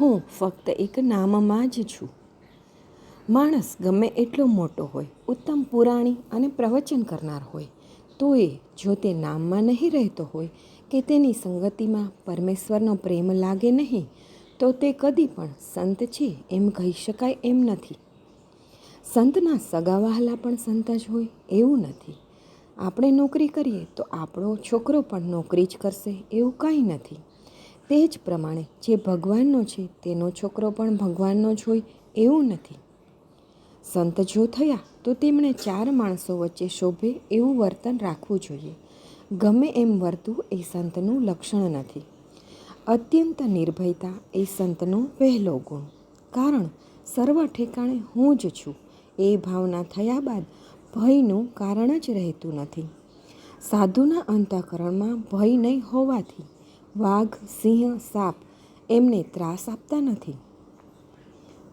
હું ફક્ત એક નામમાં જ છું. માણસ ગમે એટલો મોટો હોય, ઉત્તમ પુરાણી અને પ્રવચન કરનાર હોય તો એ જો તે નામમાં નહીં રહેતો હોય કે તેની સંગતિમાં પરમેશ્વરનો પ્રેમ લાગે નહીં, તો તે કદી પણ સંત છે એમ કહી શકાય એમ નથી. સંતના સગાવહાલા પણ સંત જ હોય એવું નથી. આપણે નોકરી કરીએ તો આપણો છોકરો પણ નોકરી જ કરશે એવું કાંઈ નથી. તે જ પ્રમાણે જે ભગવાનનો છે, તેનો છોકરો પણ ભગવાનનો જ હોય એવું નથી. સંત જો થયા, તો તેમણે ચાર માણસો વચ્ચે શોભે એવું વર્તન રાખવું જોઈએ. ગમે એમ વર્તવું એ સંતનું લક્ષણ નથી. અત્યંત નિર્ભયતા એ સંતનો પહેલો ગુણ. કારણ, સર્વ ઠેકાણે હું જ છું. એ ભાવના થયા બાદ ભયનું કારણ જ રહેતું નથી. સાધુના અંતઃકરણમાં ભય નહીં હોવાથી વાઘ, સિંહ, સાપ, એમને ત્રાસ આપતા નથી.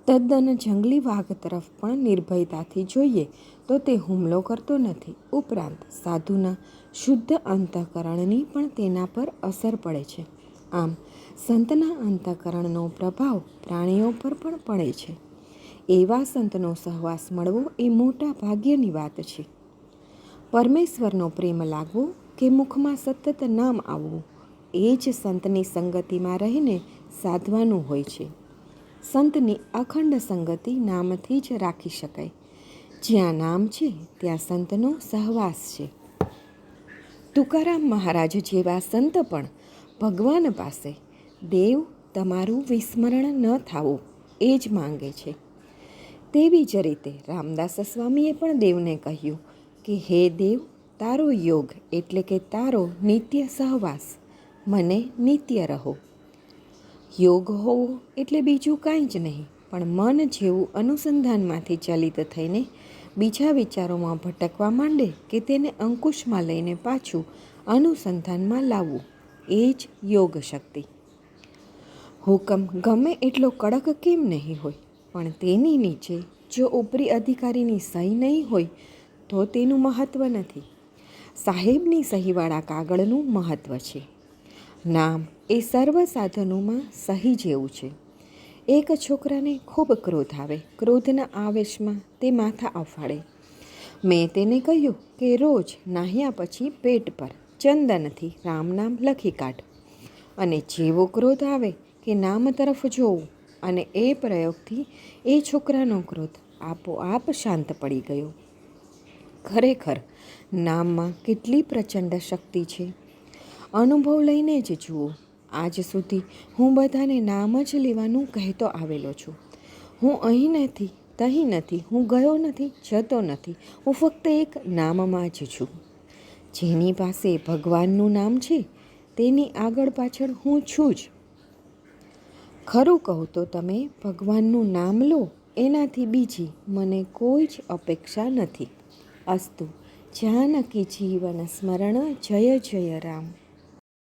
તદ્દન જંગલી વાઘ તરફ પણ નિર્ભયતાથી જોઈએ તો તે હુમલો કરતો નથી. ઉપરાંત સાધુના શુદ્ધ અંતઃકરણની પણ તેના પર અસર પડે છે. આમ, સંતના અંતઃકરણનો પ્રભાવ પ્રાણીઓ પર પણ પડે છે. એવા સંતનો સહવાસ મળવો એ મોટા ભાગ્યની વાત છે. પરમેશ્વરનો પ્રેમ લાગવો કે મુખમાં સતત નામ આવવું એ જ સંતની સંગતિમાં રહીને સાધવાનું હોય છે. સંતની અખંડ સંગતિ નામથી જ રાખી શકાય. જ્યાં નામ છે, ત્યાં સંતનો સહવાસ છે. તુકારામ મહારાજ જેવા સંત પણ ભગવાન પાસે દેવ તમારું વિસ્મરણ ન થાવું એ જ માંગે છે. તેવી જ રીતે રામદાસ સ્વામીએ પણ દેવને કહ્યું કે, હે દેવ, તારો યોગ એટલે કે તારો નિત્ય સહવાસ મને નિત્ય રહો. યોગ હોવો એટલે બીજું કાંઈ જ નહીં, પણ મન જેવું અનુસંધાનમાંથી ચલિત થઈને બીજા વિચારોમાં ભટકવા માંડે કે તેને અંકુશમાં લઈને પાછું અનુસંધાનમાં લાવવું, એ જ યોગ શક્તિ. હુકમ ગમે એટલો કડક કેમ નહીં હોય, પણ તેની નીચે જો ઉપરી અધિકારીની સહી નહીં હોય, તો તેનું મહત્ત્વ નથી. સાહેબની સહીવાળા કાગળનું મહત્ત્વ છે. નામ એ સર્વ સાધનોમાં સહી જેવું છે. એક છોકરાને ખૂબ ક્રોધ આવે, ક્રોધના આવેશમાં તે માથા અફાડે મેં તેને કહ્યું કે રોજ નાહ્યા પછી પેટ પર ચંદનથી રામ નામ લખી કાઢ. અને જેવો ક્રોધ આવે કે નામ તરફ જોવું અને એ પ્રયોગથી એ છોકરાનો ક્રોધ આપોઆપ શાંત પડી ગયો. ખરેખર, નામમાં કેટલી પ્રચંડ શક્તિ છે. અનુભવ લઈને જ જુઓ. આજ સુધી હું બધાને નામ જ લેવાનું કહેતો આવેલો છું. હું અહીં નથી, તહીં નથી, હું ગયો નથી, જતો નથી, હું ફક્ત એક નામમાં જ છું. જેની પાસે ભગવાનનું નામ છે, તેની આગળ પાછળ હું છું જ. ખરું કહું તો તમે ભગવાનનું નામ લો, એનાથી બીજી મને કોઈ જ અપેક્ષા નથી. અસ્તુ, જાનકી જીવન સ્મરણ, જય જય રામ.